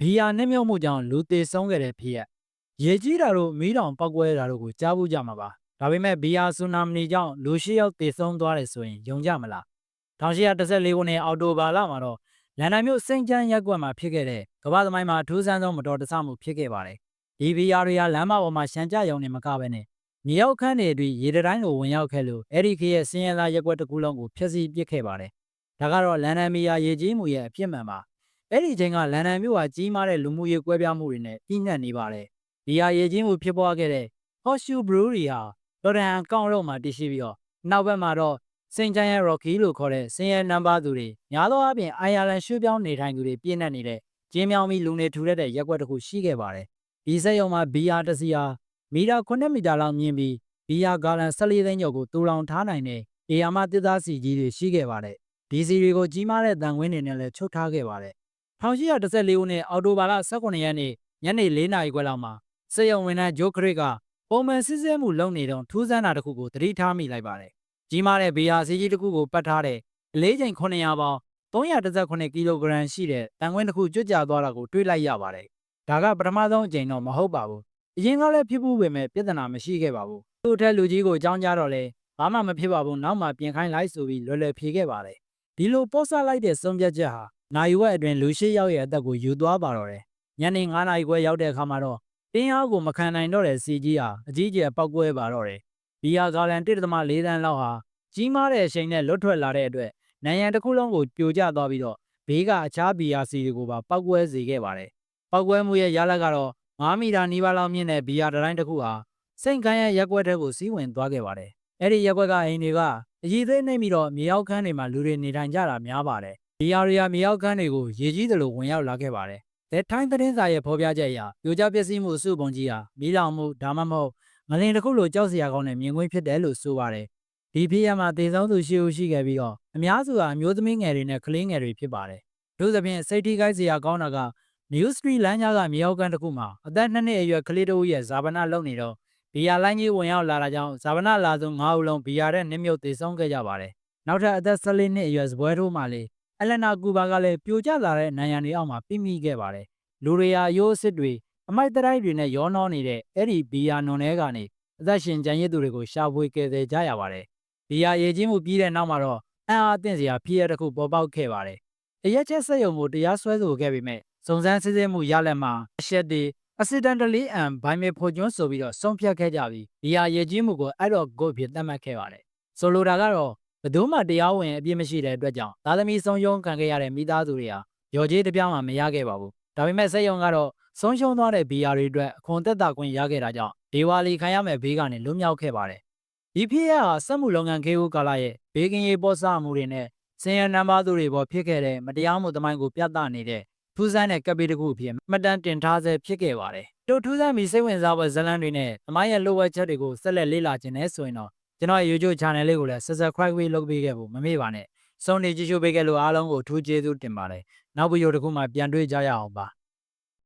ဘီယာနှိမ့်မြုပ်မှုကြောင့်လူသေဆုံးခဲ့တဲ့ဖြစ်ရပ်ရေကြီးတာတို့မီးတောင်ပောက်ကွဲတာတို့ကိုကြားဘူးကြမှာပါဒါပေမဲ့ဘီယာဆူနာမီကြောင့်လူရှိရောက်သေဆုံးသွားတယ်ဆိုရင်ယုံကြမလား1814ခုနှစ်အောက်တိုဘာလမှာတော့လန်ဒန်မြို့စိန့်ချမ်းရပ်ကွက်မှာဖြစ်ခဲ့တဲ့ကမ္ဘာသမိုင်းမှာအထူးဆန်းဆုံးမတော်တဆမှုဖြစ်ခဲ့ပါတယ်ဒီဘီယာတွေကလမ်းမပေါ်မှာရှန်ကြယုံနေမကပဲနဲ့မြေရောက်ခန်းတွေအတွင်းရေတတိုင်းလိုဝင်ရောက်ခဲ့လို့အဲ့ဒီခေတ်ရဲ့စင်းရဲသားရက်ကွက်တစ်ခုလုံးကိုဖျက်ဆီးပစ်ခဲ့ပါတယ်ဒါကတော့လန်ဒန်မီယာရေကြီးမှုရဲ့အဖြစ်မှန်ပါ အဲ့ဒီချိန်ကလန်ဒန်မြို့ဟာကြီးမားတဲ့လူမှုရေးကွဲပြားမှုတွေနဲ့ပြည်နှံ့နေပါတယ်။ဒီဟာရေကြီးမှုဖြစ်ပွားခဲ့တဲ့ Horseshoe Brewery ဟာလော်ဒန်အကောင့်ရောမှာတည်ရှိပြီးတော့နောက်ဘက်မှာတော့စင်ချန်ရဲ့ Rocky လို့ခေါ်တဲ့စင်ရဲနံပါတ်သူတွေများသောအားဖြင့်အိုင်ယာလန်ရွှေ့ပြောင်းနေထိုင်သူတွေပြည်နှံ့နေတဲ့ကျင်းမြောင်းပြီးလူနေထူထပ်တဲ့ရက်ကွက်တစ်ခုရှိခဲ့ပါတယ်။ဒီစက်ရုံမှာဘီယာတစ်စီယာမီတာ9မီတာလောက်မြင့်ပြီးဘီယာဂါလန်14သိန်းကျော်ကိုတူလောင်ထားနိုင်တဲ့အေယာမတစ်သားစီကြီးတွေရှိခဲ့ပါတယ်။ဒီစီတွေကိုကြီးမားတဲ့တန်ခွင်းတွေနဲ့လည်းချုပ်ထားခဲ့ပါတယ် 1814ခုနှစ်အောက်တိုဘာလ18ရက်နေ့ညနေ4နာရီခွဲလောက်မှာစေယုံဝင်တဲ့ဂျိုခရစ်ကပုံမှန်စစ်ဆေးမှုလုပ်နေတော့ထူးဆန်းတာတစ်ခုကိုသတိထားမိလိုက်ပါတယ်။ကြီးမားတဲ့ဘီယာစီကြီးတစ်ခုကိုပတ်ထားတဲ့အလေးချိန်900ပေါင်318ကီလိုဂရမ်ရှိတဲ့တန်ခွင်းတစ်ခုကျွတ်ကျသွားတာကိုတွေးလိုက်ရပါတယ်။ဒါကပထမဆုံးအကြိမ်တော့မဟုတ်ပါဘူး။အရင်ကလည်းဖြစ်ဖို့ပဲမဲ့ပြဿနာမရှိခဲ့ပါဘူး။သူ့ထက်လူကြီးကိုအကြောင်းကြားတော့လဲဘာမှမဖြစ်ပါဘူးနောက်မှပြင်ခိုင်းလိုက်ဆိုပြီးလွယ်လွယ်ဖြေခဲ့ပါတယ်။ဒီလိုပို့ဆလိုက်တဲ့ဆုံးဖြတ်ချက်ဟာ နိုင်ဝက်အတွင်လူရှိယောက်ရဲ့အသက်ကိုယူသွားပါတော့တယ်။ညနေ9နာရီခွဲရောက်တဲ့အခါမှာတော့တင်းအားကိုမခံနိုင်တော့တဲ့စီကြီးဟာအကြီးကျယ်ပောက်ကွဲပါတော့တယ်။ဘီယာဂါလန်1.4တန်းလောက်ဟာကြီးမားတဲ့အချိန်နဲ့လွတ်ထွက်လာတဲ့အတွက်နိုင်ရန်တစ်ခုလုံးကိုပြိုကျသွားပြီးတော့ဘေးကအခြားဘီယာစီတွေကိုပါပောက်ကွဲစေခဲ့ပါတယ်။ပောက်ကွဲမှုရဲ့ရလဒ်ကတော့9မီတာနီးပါးလောက်မြင့်တဲ့ဘီယာတတိုင်းတစ်ခုဟာစိန့်ကန်းရဲ့ရက်ွက်တဲ့ကိုစီးဝင်သွားခဲ့ပါတယ်။အဲ့ဒီရက်ွက်ကအိမ်တွေကအကြီးသေးနေပြီးတော့မြေရောက်ခန်းတွေမှာလူတွေနေထိုင်ကြတာများပါတယ်။ ဘီယာရီယာမြေရောက်ခန်းတွေကိုရေကြီးသလိုဝင်ရောက်လာခဲ့ပါတယ်။ The Time သတင်းစာရဲ့ဖော်ပြချက်အရပြိုကျပျက်စီးမှုအစုပုံကြီးဟာမီးလောင်မှုဒါမှမဟုတ်ငလင်တစ်ခုလိုကြောက်စရာကောင်းတဲ့မြင်ကွင်းဖြစ်တယ်လို့ဆိုပါတယ်။ဒီဖြစ်ရမှာတေဆုံးသူရှိဦးရှိခဲ့ပြီးတော့အများစုဟာအမျိုးသမီးငယ်တွေနဲ့ကလေးငယ်တွေဖြစ်ပါတယ်။တို့သဖြင့်စိတ်ထိခိုက်စရာကောင်းတာက New Street လမ်းကြားကမြေရောက်ခန်းတစ်ခုမှာအသက်2နှစ်အရွယ်ကလေးတစ်ဦးရဲ့ဇာပနာလုပ်နေတော့ဘီယာလိုင်းကြီးဝင်ရောက်လာတာကြောင့်ဇာပနာလာသူ9ဦးလုံးဘီယာတဲ့နစ်မြုပ်သေဆုံးခဲ့ကြပါတယ်။နောက်ထပ်အသက်14နှစ်အရွယ်စပွဲထိုးမှလည်း အလနာကူဘာကလည်းပြိုကျလာတဲ့နိုင်ရန်တွေအောက်မှာပြိမိခဲ့ပါတယ်။လူတွေဟာရိုးအစ်စ်တွေအမိုက်တရိုက်တွေနဲ့ရောနှောနေတဲ့အဲ့ဒီဘီယာနွန်ထဲကနေအသက်ရှင်ကြံရစ်သူတွေကိုရှာဖွေကယ်ဆယ်ကြရပါတယ်။ဘီယာရေကြီးမှုပြီးတဲ့နောက်မှာတော့အံ့အားသင့်စရာဖြစ်ရတစ်ခုပေါ်ပေါက်ခဲ့ပါတယ်။အရက်ချက်ဆက်ယုံမှုတရားစွဲဆိုခဲ့ပေမဲ့စုံစမ်းစစ်ဆေးမှုရလက်မှာအရှက်တွေ accidentally and by me ဖို့ကျွန်းဆိုပြီးတော့ဆုံးဖြတ်ခဲ့ကြပြီးဘီယာရေကြီးမှုကိုအဲ့တော့ go ဖြစ်သတ်မှတ်ခဲ့ပါတယ်။ဆိုလိုတာကတော့ ဘယ်သူမှတရားဝင်အပြစ်မရှိတဲ့အတွက်ကြောင့်သားသမီးဆုံးယုံခံခဲ့ရတဲ့မိသားစုတွေဟာရော်ကြီးတစ်ပြောင်းမှမရခဲ့ပါဘူး။ဒါပေမဲ့စက်ယုံကတော့ဆုံးရှုံးသွားတဲ့ဘီယာတွေအတွက်အခွန်သက်သာခွင့်ရခဲ့တာကြောင့်ဒေဝါလီခံရမဲ့ဘေးကနေလွတ်မြောက်ခဲ့ပါတယ်။ဒီဖြစ်ရဟာစက်မှုလုပ်ငန်းခေဦးကာလရဲ့ဘေးကင်းရေးပေါ်ဆမှုတွေနဲ့စင်ရနံပါတ်သူတွေပေါ်ဖြစ်ခဲ့တဲ့မတရားမှုသမိုင်းကိုပြသနေတဲ့ထူးဆန်းတဲ့ကပီတစ်ခုအဖြစ်မှတ်တမ်းတင်ထားဆဲဖြစ်ခဲ့ပါတယ်။တို့ထူးဆန်းပြီးစိတ်ဝင်စားဖွယ်ဇာတ်လမ်းတွေနဲ့သမိုင်းရဲ့လိုဝက်ချက်တွေကိုဆက်လက်လေ့လာခြင်းနဲ့ဆိုရင်တော့ ကျွန်တော်ရဲ့ YouTube channel လေးကိုလည်း subscribe လုပ်ပေးခဲ့ဖို့မမေ့ပါနဲ့။ဆုံးနေကြည့်ရှုပေးခဲ့လို့အားလုံးကိုအထူးကျေးဇူးတင်ပါတယ်။နောက်ဗီဒီယိုတစ်ခုမှပြန်တွေ့ကြရအောင်ပါ။